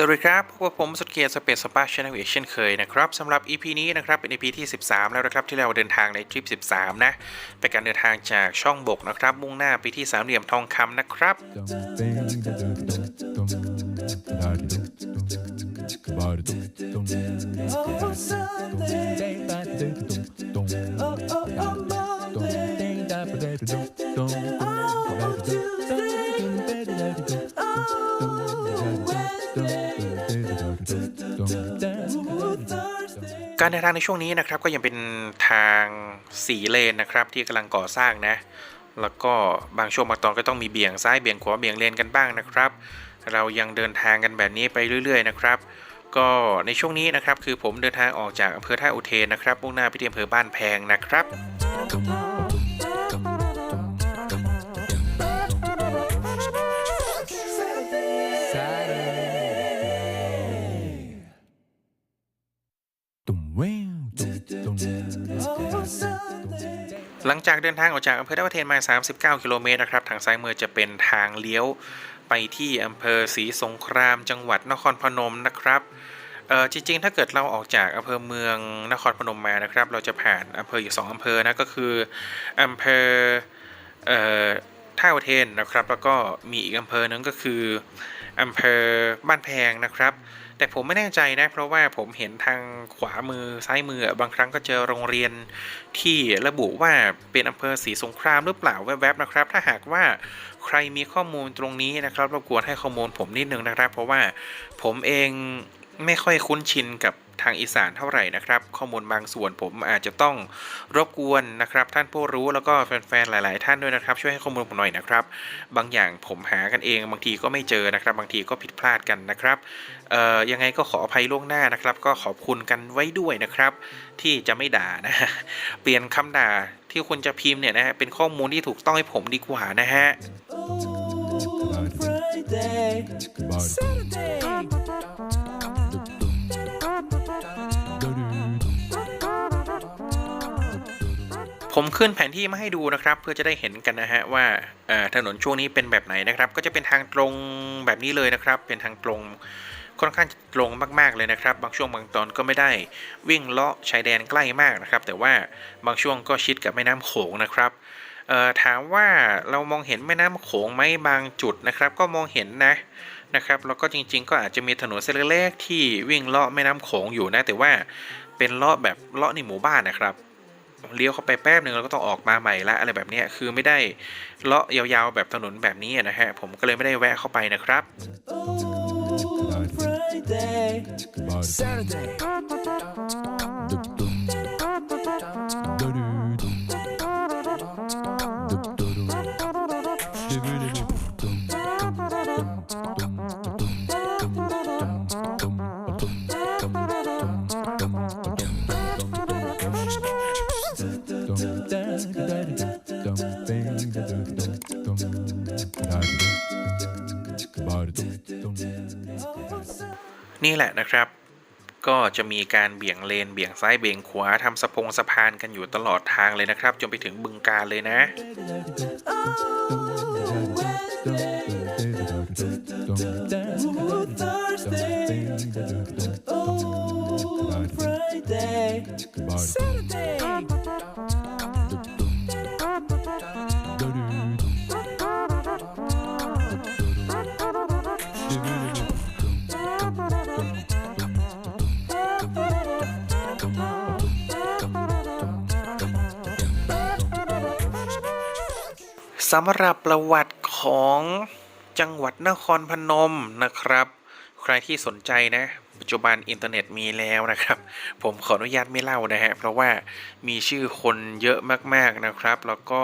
สวัสดีครับพบกับผมสุดเกียรติสเปซสปาชแนลเช่นเคยนะครับสำหรับ EP นี้นะครับเป็น EP ที่ 13 แล้วนะครับที่เราเดินทางในทริป 13 นะเป็นการเดินทางจากช่องบกนะครับ มุ่งหน้าไปที่สามเหลี่ยมทองคำนะครับ การเดินทางในช่วงนี้นะครับก็ยังเป็นทางสีเลนนะครับที่กำลังก่อสร้างนะ แล้วก็บางช่วงบางตอนก็ต้องมีเบี่ยงซ้ายเบี่ยงขวาเบี่ยงเลนกันบ้างนะครับ เรายังเดินทางกันแบบนี้ไปเรื่อย ๆ นะครับ ก็ในช่วงนี้นะครับคือผมเดินทางออกจากอำเภอท่าอุเทนนะครับมุ่งหน้าไปที่อำเภอบ้านแพงนะครับ หลังจากเดินทางออกจากอำเภอท่าอุเทนมา 39 กิโลเมตรนะครับ ทางซ้ายมือจะเป็นทางเลี้ยวไปที่อำเภอศรีสงคราม จังหวัดนครพนมนะครับเออจริงๆ ถ้าเกิดเราออกจากอำเภอเมืองนครพนมมานะครับ เราจะผ่านอำเภออยู่สองอำเภอนะก็คืออำเภอเอ่อท่าอุเทนนะครับ แล้วก็มีอีกอำเภอนึงก็คืออำเภอบ้านแพงนะครับ แต่ผมไม่แน่ใจนะ เพราะว่าผมเห็นทางขวามือซ้ายมือบางครั้งก็เจอโรงเรียนที่ระบุว่าเป็นอำเภอศรีสงครามหรือเปล่าแวบๆนะครับ ถ้าหากว่าใครมีข้อมูลตรงนี้นะครับรบกวนให้ข้อมูลผมนิดนึงนะครับ เพราะว่าผมเอง ไม่ค่อยคุ้นชินกับทางอีสานเท่าไหร่นะครับ ข้อมูลบางส่วนผมอาจจะต้องรบกวนนะครับ ท่านผู้รู้แล้วก็แฟนๆหลาย ๆ ท่านด้วยนะครับ ช่วยให้ข้อมูลผมหน่อยนะครับ บางอย่างผมหากันเอง บางทีก็ไม่เจอนะครับ บางทีก็ผิดพลาดกันนะครับเอ่อยังไงก็ขออภัยล่วงหน้านะครับ ก็ขอบคุณกันไว้ด้วยนะครับ ที่จะไม่ด่านะเปลี่ยนคำด่าที่คุณจะพิมพ์เนี่ยนะฮะเป็นข้อมูลที่ถูกต้องให้ผมดีกว่านะฮะ Friday. Saturday. ผมขึ้นแผนที่มาให้ดูนะครับ เพื่อจะได้เห็นกันนะฮะว่าถนนช่วงนี้เป็นแบบไหนนะครับ ก็จะเป็นทางตรงแบบนี้เลยนะครับ เป็นทางตรงค่อนข้างตรงมาก ๆ เลยนะครับ บางช่วงบางตอนก็ไม่ได้วิ่งเลาะชายแดนใกล้มากนะครับ แต่ว่าบางช่วงก็ชิดกับแม่น้ำโขงนะครับถามว่าเรามองเห็นแม่น้ำโขงไหมบางจุดนะครับ ก็มองเห็นนะนะครับแล้วก็จริง ๆ ก็อาจจะมีถนนเส้นเล็กๆที่วิ่งเลาะแม่น้ำโขงอยู่นะแต่ว่าเป็นเลาะแบบเลาะในหมู่บ้านนะครับ เลี้ยวเข้าไปแป๊บหนึ่งเราก็ต้องออกมาใหม่ละอะไรแบบนี้คือไม่ได้เลาะยาวๆแบบถนนแบบนี้นะฮะผมก็เลยไม่ได้แวะเข้าไปนะครับ Saturday. นี่แหละนะครับ ก็จะมีการเบี่ยงเลนเบี่ยงซ้ายเบี่ยงขวาทำสะพงสะพานกันอยู่ตลอดทางเลยนะครับ จนไปถึงบึงการเลยนะ Thursday. Friday. Saturday. สำหรับประวัติของจังหวัดนครพนมนะครับ ใครที่สนใจนะ ปัจจุบันอินเทอร์เน็ตมีแล้วนะครับ ผมขออนุญาตไม่เล่านะฮะ เพราะว่ามีชื่อคนเยอะมากๆนะครับ แล้วก็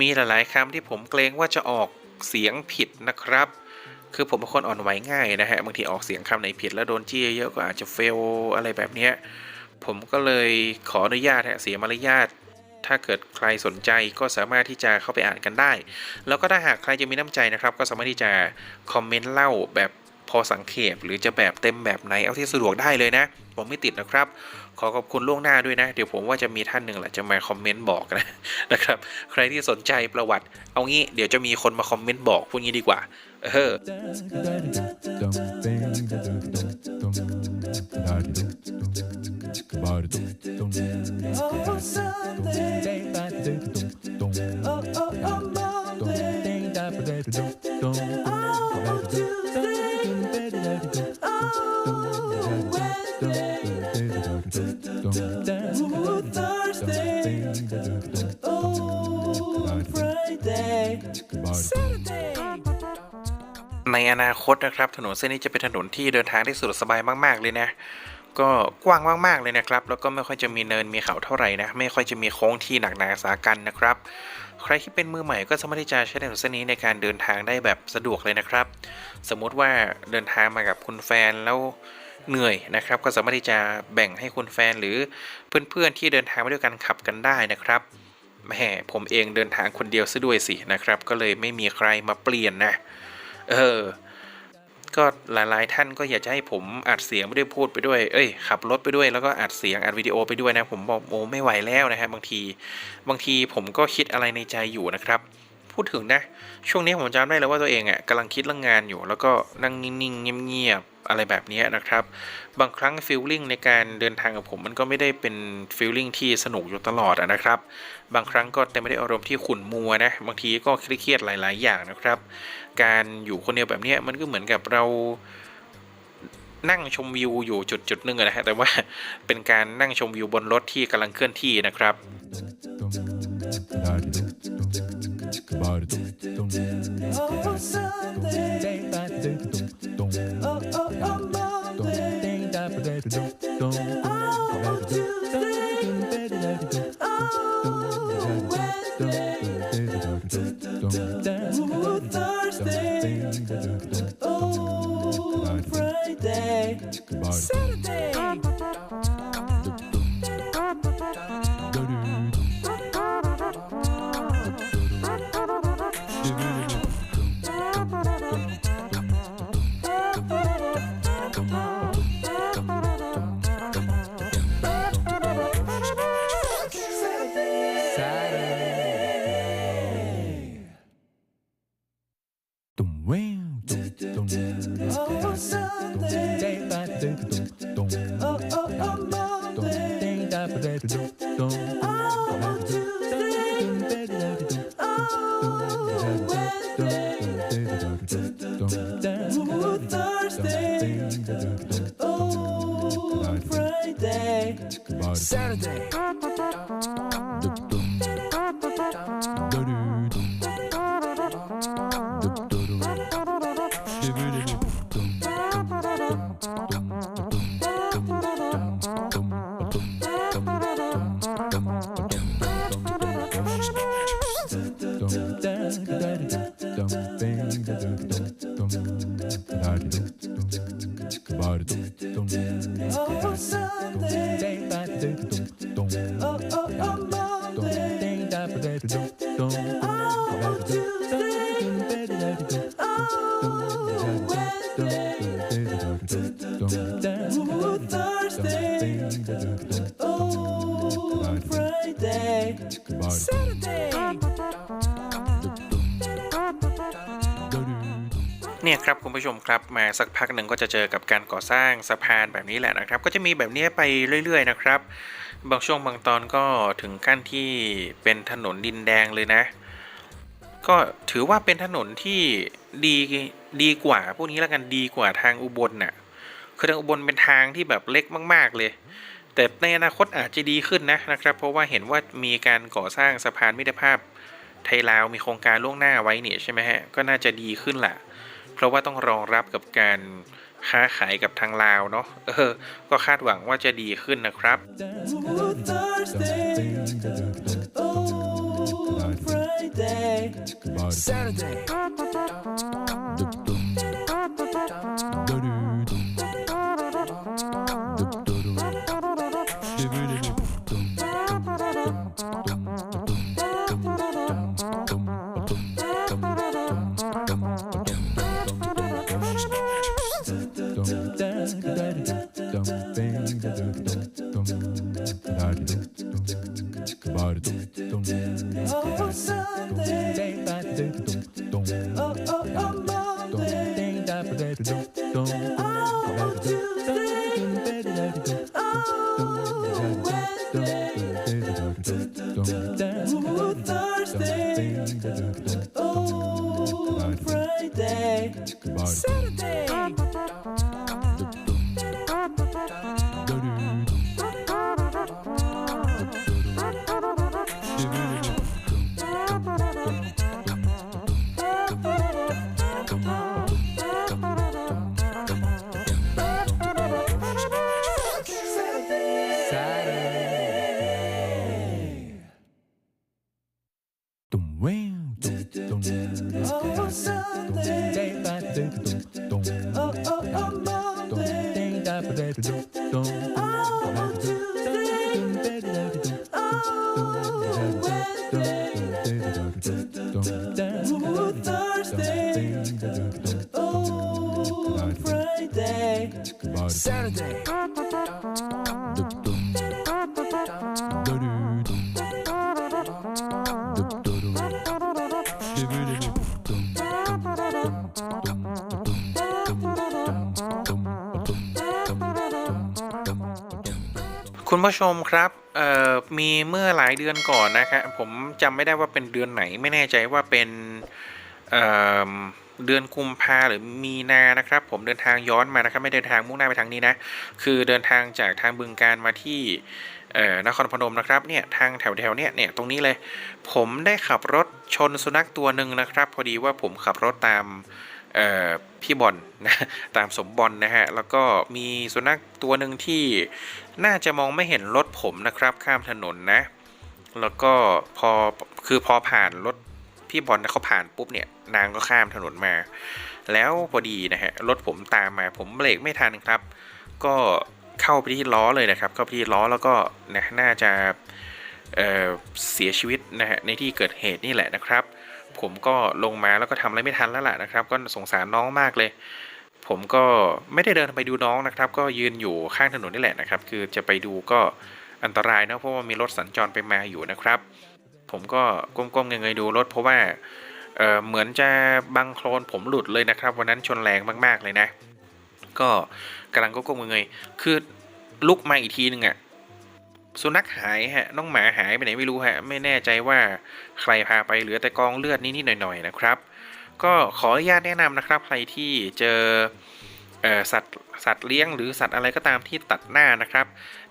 มีหลายๆคำที่ผมเกรงว่าจะออกเสียงผิดนะครับ คือผมเป็นคนอ่อนไหวง่ายนะฮะบางทีออกเสียงคำไหนผิด แล้วโดนจี้เยอะๆก็อาจจะเฟลอะไรแบบนี้ผมก็เลยขออนุญาตฮะเสียมารยาท ถ้าเกิดใครสนใจก็สามารถที่จะเข้าไปอ่านกันได้ แล้วก็ถ้าหากใครจะมีน้ำใจนะครับ ก็สามารถที่จะคอมเมนต์เล่าแบบพอสังเขปหรือจะแบบเต็มแบบไหนเอาที่สะดวกได้เลยนะ ผมไม่ติดนะครับ ขอขอบคุณล่วงหน้าด้วยนะ เดี๋ยวผมว่าจะมีท่านหนึ่งแหละจะมาคอมเมนต์บอกนะนะครับ ใครที่สนใจประวัติ เอางี้เดี๋ยวจะมีคนมาคอมเมนต์บอกพูดงี้ดีกว่า เออ Oh, Sunday. Oh, oh, oh, Monday. Oh, Tuesday. Oh, Wednesday. Ooh, Thursday. Oh, Friday. Saturday. ในอนาคตนะครับ ถนนเส้นนี้จะเป็นถนนที่เดินทางได้สะดวกสบายมาก ๆ เลยนะ ก็กว้างมากๆเลยนะครับ แล้วก็ไม่ค่อยจะมีเนินมีเขาเท่าไหร่นะ ไม่ค่อยจะมีโค้งที่หนักหนาสากันนะครับ ใครที่เป็นมือใหม่ก็สามารถที่จะใช้ถนนเส้นนี้ในการเดินทางได้แบบสะดวกเลยนะครับ สมมุติว่าเดินทางมากับคุณแฟนแล้วเหนื่อยนะครับ ก็สามารถที่จะแบ่งให้คุณแฟนหรือเพื่อนๆที่เดินทางมาด้วยกันขับกันได้นะครับแหมผมเองเดินทางคนเดียวซะด้วยสินะครับ ก็เลยไม่มีใครมาเปลี่ยนนะ เออ ก็หลายๆ ท่านก็อยากจะให้ผมอัดเสียงไปด้วยพูดไปด้วย เอ้ยขับรถไปด้วยแล้วก็อัดเสียงอัดวิดีโอไปด้วยนะผมบอกโอ้ไม่ไหวแล้วนะฮะบางที บางทีผมก็คิดอะไรในใจอยู่นะครับ พูดถึงนะ ช่วงนี้ผมจำได้แล้วว่าตัวเองอะกำลังคิดเรื่องงานอยู่ แล้วก็นั่งนิ่งๆเงียบๆอะไรแบบนี้นะครับ บางครั้งฟีลลิ่งในการเดินทางกับผมมันก็ไม่ได้เป็นฟีลลิ่งที่สนุกอยู่ตลอดอะนะครับ บางครั้งก็เต็มได้อารมณ์ที่ขุ่นมัวนะ บางทีก็เครียดๆหลาย ๆ อย่างนะครับ การอยู่คนเดียวแบบนี้มันก็เหมือนกับเรานั่งชมวิวอยู่จุดจุดๆหนึ่งนะฮะแต่ว่าเป็นการนั่งชมวิวบนรถที่กำลังเคลื่อนที่นะครับ Oh, Sunday. Oh, oh, oh, Monday. Oh, Tuesday. Oh, Wednesday. Saturday. Oh, เนี่ยครับคุณผู้ชมครับมาสักพักหนึ่งก็จะเจอกับการก่อสร้างสะพานแบบนี้แหละนะครับ ก็จะมีแบบนี้ไปเรื่อย ๆ นะครับ บางช่วงบางตอนก็ถึงขั้นที่เป็นถนนดินแดงเลยนะ ก็ถือว่าเป็นถนนที่ดีดีกว่าพวกนี้แล้วกันดีกว่าทางอุบลน่ะคือทางอุบลเป็นทางที่แบบเล็กมาก ๆเลย แต่ในอนาคตอาจจะดีขึ้นนะนะครับ เพราะว่าเห็นว่ามีการก่อสร้างสะพานมิตรภาพไทยลาวมีโครงการล่วงหน้าไว้เนี่ยใช่ไหมฮะก็น่าจะดีขึ้นแหละเพราะว่าต้องรองรับกับการ ค้าขายกับทางลาวเนาะเออ ก็คาดหวังว่าจะดีขึ้นนะครับ Saturday. Oh, Monday. Oh, Monday. Thursday. Oh, Friday. Saturday. ผู้ชมครับมีเมื่อหลายเดือนก่อนนะครับผมจำไม่ได้ว่าเป็นเดือนไหนไม่แน่ใจว่าเป็นเเดือนกุมภาหรือมีนานะครับ ผมเดินทางย้อนมานะครับ ไม่เดินทางมุ่งหน้าไปทางนี้นะ คือเดินทางจากทางบึงการมาที่นครพนมนะครับเนี่ยทางแถวแถวๆเนี่ยเนี่ยตรงนี้เลย ผมได้ขับรถชนสุนัขตัวหนึ่งนะครับ พอดีว่าผมขับรถตามพี่บอลนะตามสมบอลนะฮะแล้วก็มีสุนัขตัวหนึ่งที่ น่าจะมองไม่เห็นรถผมนะครับ ข้ามถนนนะ แล้วก็พอคือพอผ่านรถพี่บอลเขาผ่านปุ๊บเนี่ยนางก็ข้ามถนนมา แล้วพอดีนะฮะรถผมตามมาผมเบรกไม่ทันครับ ก็เข้าไปที่ล้อเลยนะครับ เข้าไปที่ล้อแล้วก็นะน่าจะเเสียชีวิตนะฮะในที่เกิดเหตุนี่แหละนะครับ ผมก็ลงมาแล้วก็ทำอะไรไม่ทันแล้วล่ะนะครับ ก็สงสารน้องมากเลย ผมก็ไม่ได้เดินไปดูน้องนะครับ ก็ยืนอยู่ข้างถนนนี่แหละนะครับ คือจะไปดูก็อันตรายนะเพราะว่ามีรถสัญจรไปมาอยู่นะครับ ผมก็ก้มๆเงยๆดูรถเพราะว่าเเหมือนจะบังโคลนผมหลุดเลยนะครับ วันนั้นชนแรงมากๆเลยนะ ก็กำลังก้มๆเงยๆคือลุกมาอีกทีหนึ่งอะสุนัขหายฮะน้องหมาหายไปไหนไม่รู้ฮะไม่แน่ใจว่าใครพาไปเหลือแต่กองเลือดนิดๆหน่อยๆนะครับ ก็ขออนุญาตแนะนำนะครับ ใครที่เจอเอ่อสัตว์สัตว์เลี้ยงหรือสัตว์อะไรก็ตามที่ตัดหน้านะครับ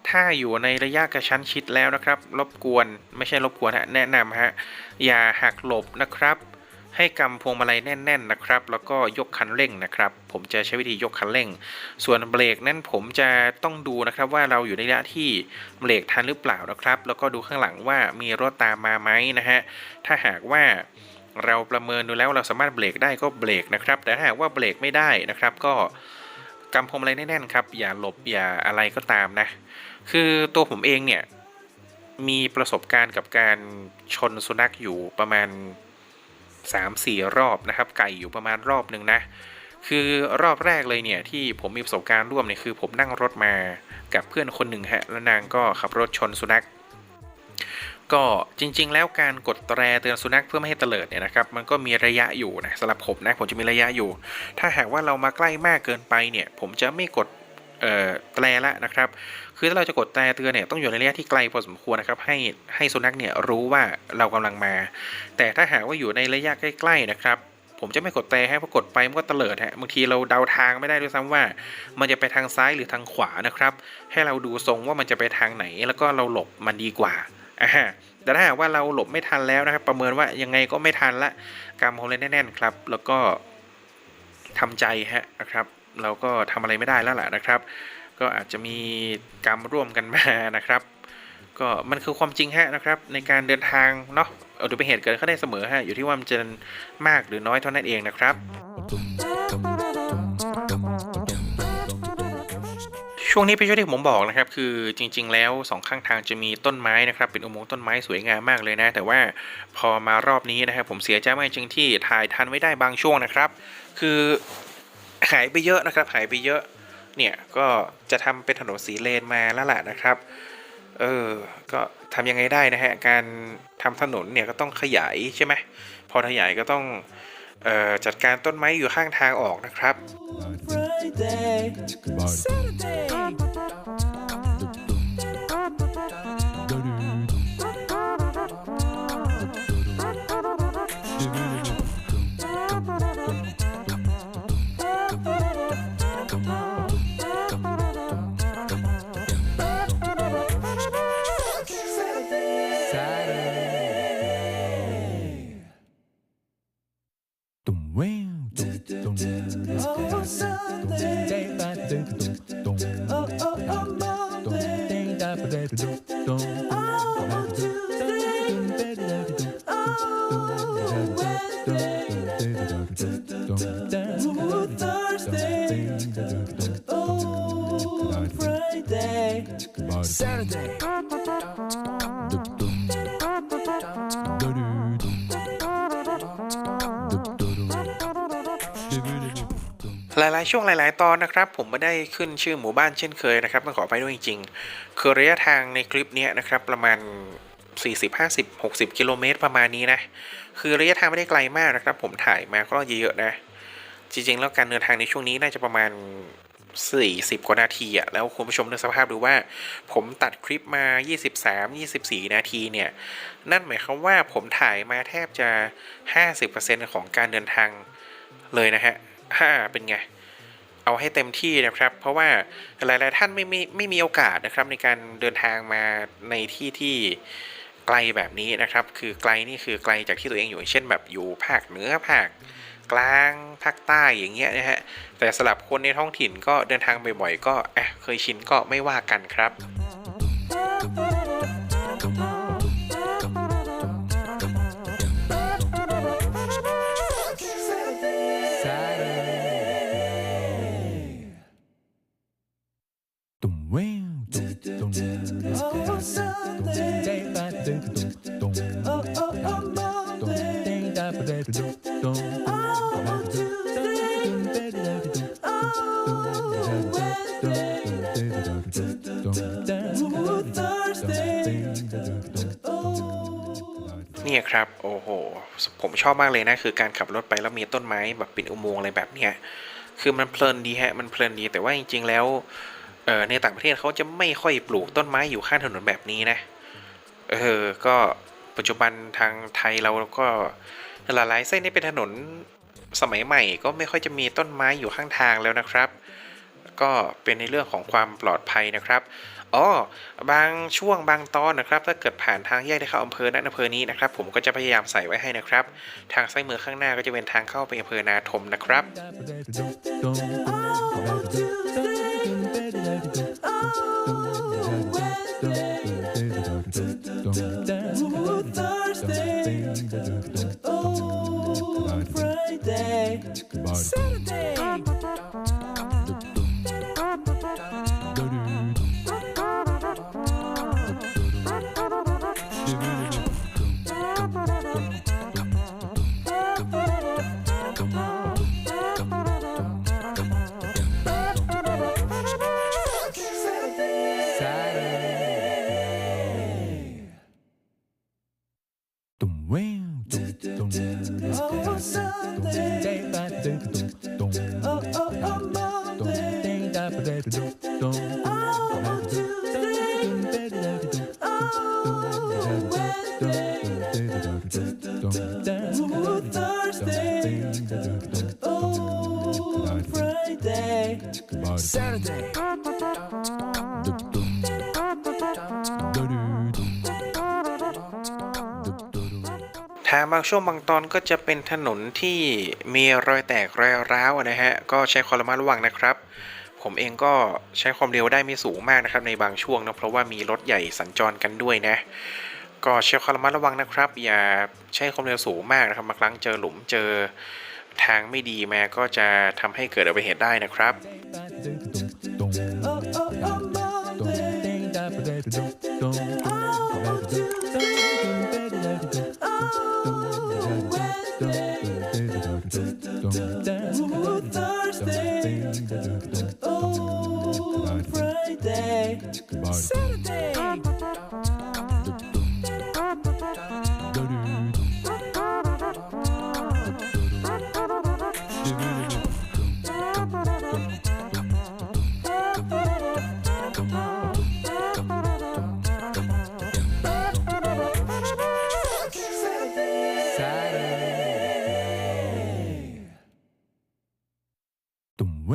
ถ้าอยู่ในระยะกระชั้นชิดแล้วนะครับ รบกวนไม่ใช่รบกวนฮะแนะนำฮะอย่าหักหลบนะครับ ให้กำพวงมาลัยแน่น ๆนะครับ แล้วก็ยกคันเร่งนะครับ ผมจะใช้วิธียกคันเร่ง ส่วนเบรกนั้นผมจะต้องดูนะครับว่าเราอยู่ในระยะที่เบรกทันหรือเปล่านะครับ แล้วก็ดูข้างหลังว่ามีรถตามมาไหมนะฮะถ้าหากว่า เราประเมินดูแล้วเราสามารถเบรกได้ก็เบรกนะครับ แต่ถ้าหากว่าเบรกไม่ได้นะครับ ก็กำพวงมาลัยแน่นๆครับ อย่าหลบอย่าอะไรก็ตามนะ คือตัวผมเองเนี่ยมีประสบการณ์กับการชนสุนัขอยู่ประมาณ 3-4 รอบนะครับ ไก่อยู่ประมาณรอบหนึ่งนะ คือรอบแรกเลยเนี่ยที่ผมมีประสบการณ์ร่วมเนี่ยคือ ผมนั่งรถมากับเพื่อนคนหนึ่งฮะแล้วนางก็ขับรถชนสุนัข ก็จริง ๆ แล้วการกดแตรเตือนสุนัขเพื่อไม่ให้เตลิดเนี่ยนะครับมันก็มีระยะอยู่นะสำหรับผมนะผมจะมีระยะอยู่ ถ้าหากว่าเรามาใกล้มากเกินไปเนี่ยผมจะไม่กดเอ่อแตรละนะครับ คือถ้าเราจะกดแตรเตือนเนี่ยต้องอยู่ในระยะที่ไกลพอสมควรนะครับให้ให้สุนัขเนี่ยรู้ว่าเรากำลังมา แต่ถ้าหากว่าอยู่ในระยะใกล้ๆนะครับผมจะไม่กดแตรให้เพราะกดไปมันก็เตลิดฮะบางทีเราเดาทางไม่ได้ด้วยซ้ำว่า มันจะไปทางซ้ายหรือทางขวานะครับ ให้เราดูทรงว่ามันจะไปทางไหนแล้วก็เราหลบมันดีกว่า อ่าแต่ถ้าหากว่าเราหลบไม่ทันแล้วนะครับ ประเมินว่ายังไงก็ไม่ทันละกำของเลยแน่นๆครับ แล้วก็ทำใจฮะนะครับ เราก็ทำอะไรไม่ได้แล้วแหละนะครับ ก็อาจจะมีกรรมร่วมกันมานะครับ ก็มันคือความจริงฮะนะครับ ในการเดินทางเนาะอุบัติเหตุเกิดขึ้นได้เสมอฮะอยู่ที่ว่ามันจะมากหรือน้อยเท่านั้นเองนะครับ ช่วงนี้เป็นช่วงที่ผมบอกนะครับคือจริง ๆ แล้วสองข้างทางจะมีต้นไม้นะครับเป็นอุโมงค์ต้นไม้สวยงามมากเลยนะ แต่ว่าพอมารอบนี้นะครับผมเสียใจมากจริงที่ถ่ายทันไว้ได้บางช่วงนะครับ คือหายไปเยอะนะครับ หายไปเยอะเนี่ยก็จะทำเป็นถนนสีเลนมาแล้วแหละนะครับเออก็ทำยังไงได้นะฮะการทำถนนเนี่ยก็ต้องขยายใช่ไหมพอขยายก็ต้องออจัดการต้นไม้อยู่ข้างทางออกนะครับ Friday, Saturday, Friday, Saturday. หลาย ๆ ช่วงหลาย ๆ ตอนนะครับ ผมไม่ได้ขึ้นชื่อหมู่บ้านเช่นเคยนะครับต้องขอไปด้วยจริงๆคือระยะทางในคลิปนี้นะครับ ประมาณ 40 50 60 กิโลเมตรประมาณนี้นะ คือระยะทางไม่ได้ไกลมากนะครับ ผมถ่ายมาก็เยอะๆนะ จริง ๆ แล้วการเดินทางในช่วงนี้น่าจะประมาณ 40 กว่านาทีอะแล้วคุณผู้ชมนึกสภาพดูว่า ผมตัดคลิปมา 23 24 นาทีเนี่ย นั่นหมายความว่าผมถ่ายมาแทบจะ 50%ของการเดินทางเลยนะฮะห้าเป็นไง เอาให้เต็มที่นะครับ เพราะว่าหลายๆท่านไม่ไม่ไม่มีโอกาสนะครับในการเดินทางมาในที่ที่ไกลแบบนี้นะครับ คือไกลนี่คือไกลจากที่ตัวเองอยู่เช่นแบบอยู่ภาคเหนือภาค กลางภาคใต้อย่างเงี้ยนะฮะแต่สำหรับคนในท้องถิ่นก็เดินทางบ่อยๆก็อะเคยชินก็ไม่ว่ากันครับ เนี่ยครับ โอ้โห ผมชอบมากเลยนะ คือการขับรถไปแล้วมีต้นไม้แบบเป็นอุโมงค์อะไรแบบเนี้ยคือมันเพลินดีฮะ มันเพลินดี แต่ว่าจริง ๆ แล้วเออในต่างประเทศเขาจะไม่ค่อยปลูกต้นไม้อยู่ข้างถนนแบบนี้นะ เออ ก็ปัจจุบันทางไทยเราก็หลายๆเส้นนี่เป็นถนนสมัยใหม่ก็ไม่ค่อยจะมีต้นไม้อยู่ข้างทางแล้วนะครับ ก็เป็นในเรื่องของความปลอดภัยนะครับอ๋อบางช่วงบางตอนนะครับ ถ้าเกิดผ่านทางแยกที่เข้าอำเภอนั้นอำเภอนี้นะครับ ผมก็จะพยายามใส่ไว้ให้นะครับ ทางซ้ายมือข้างหน้าก็จะเป็นทางเข้าไปอำเภอนาทมนะครับ Friday, Saturday. ทางบางช่วงบางตอนก็จะเป็นถนนที่มีรอยแตกรอยร้าวนะฮะ ก็ใช้ความระมัดระวังนะครับ ผมเองก็ใช้ความเร็วได้ไม่สูงมากนะครับ ในบางช่วงนะเพราะว่ามีรถใหญ่สัญจรกันด้วยนะ ก็ใช้ความระมัดระวังนะครับ อย่าใช้ความเร็วสูงมากนะครับบางครั้งเจอหลุมเจอทางไม่ดีมาก็จะทำให้เกิดอุบัติเหตุได้นะครับ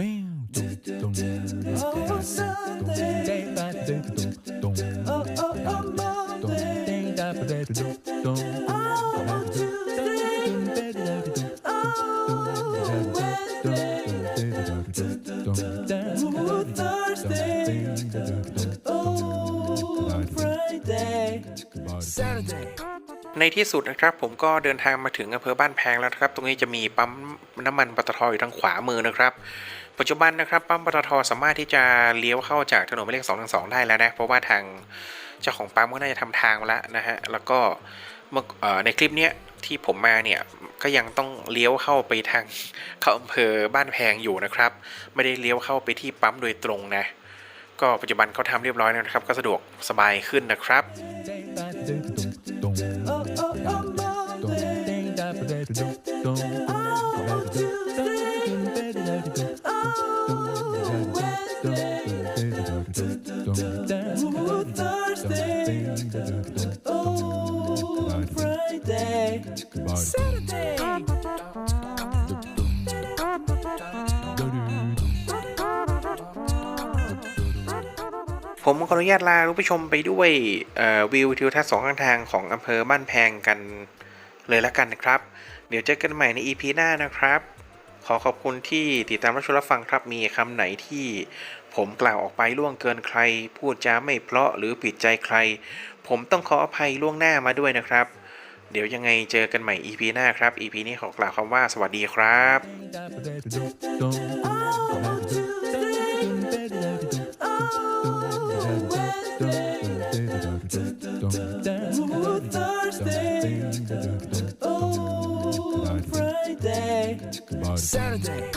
ในที่สุดนะครับผมก็เดินทางมาถึงอำเภอบ้านแพงแล้วครับ ตรงนี้จะมีปั๊มน้ำมันปตทอยู่ทางขวามือนะครับ ปัจจุบันนะครับปั๊มปตทสามารถที่จะเลี้ยวเข้าจากถนนหมายเลข212ได้แล้วนะ เพราะว่าทางเจ้าของปั๊มก็น่าจะทำทางมาแล้วนะฮะ แล้วก็เมื่อในคลิปเนี้ยที่ผมมาเนี่ยก็ยังต้องเลี้ยวเข้าไปทางเข้าอำเภอบ้านแพงอยู่นะครับ ไม่ได้เลี้ยวเข้าไปที่ปั๊มโดยตรงนะ ก็ปัจจุบันเขาทำเรียบร้อยแล้วนะครับ ก็สะดวกสบายขึ้นนะครับ Oh, oh, ออนุญาตลาคุณผู้ชมไปด้วยวิวทิวทัศน์สองข้างทางของอำเภอบ้านแพงกันเลยละกันนะครับ เดี๋ยวเจอกันใหม่ใน EP หน้านะครับ ขอขอบคุณที่ติดตามรับชมรับฟังครับมีคำไหนที่ผมกล่าวออกไปล่วงเกินใคร พูดจาไม่เพราะหรือผิดใจใคร ผมต้องขออภัยล่วงหน้ามาด้วยนะครับ เดี๋ยวยังไงเจอกันใหม่ EP หน้าครับ EP นี้ขอกล่าวคำว่าสวัสดีครับ Saturday.